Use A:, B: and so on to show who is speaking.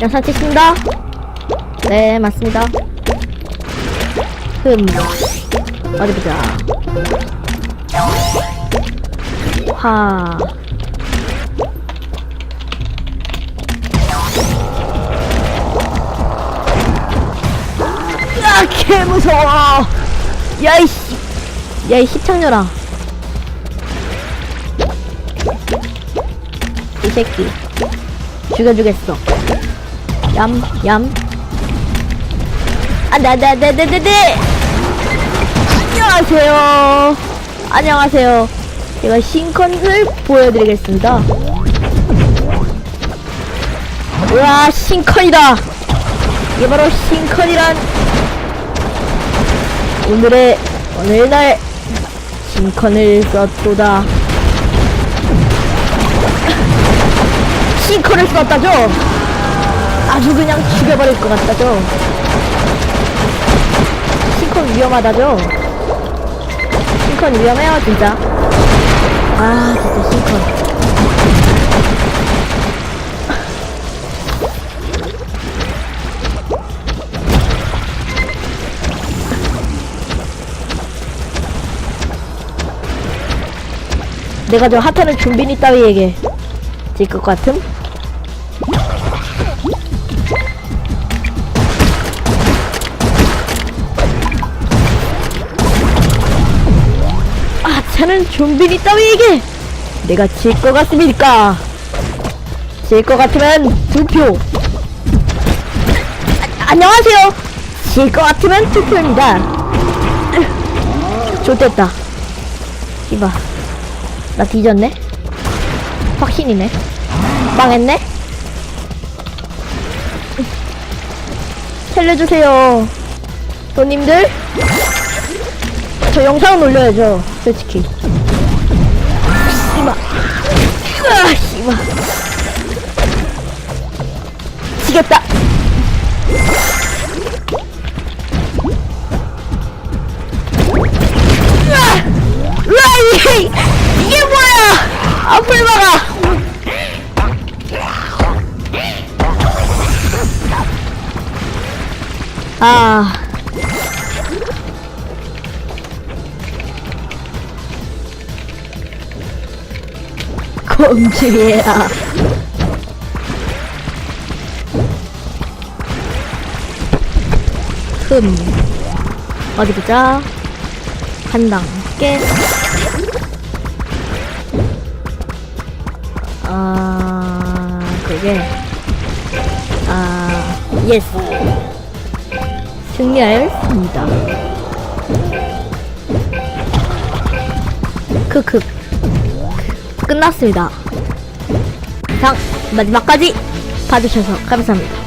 A: 영상 찍습니다. 네, 맞습니다. 흠. 어디 보자. 화. 야, 개 무서워. 야, 이씨. 야, 이 시청녀라. 이 새끼. 죽여주겠어. 얌, 얌. 아, 나, 나, 나, 나, 나, 나. 안녕하세요. 안녕하세요. 제가 신컨을 보여드리겠습니다. 우와, 신컨이다. 이게 바로 신컨이란 오늘의 오늘날 신컨을 썼도다. 싱커를 썼다죠? 아주 그냥 죽여버릴 것 같다죠? 싱컨 위험하다죠? 싱컨 위험해요, 진짜. 아, 진짜 싱컨. 내가 저 핫하는 좀비니 따위에게 질 것 같음? 아, 차는 좀비니 따위에게 내가 질 것 같습니까? 질 것 같으면 투표. 아, 안녕하세요. 질 것 같으면 투표입니다. 좋됐다. 이봐. 나 뒤졌네? 확신이네. 망했네? 살려주세요. 손님들? 저 영상은 올려야죠, 솔직히. 이마. 으아, 이마. 지겠다. 이게 뭐야! 앞을 막아! 아. 공주야. 흠. 어디 보자. 한 단계. 아, 그게. 아, 예스. 승리하였습니다. 크크. 끝났습니다. 장 마지막까지 봐주셔서 감사합니다.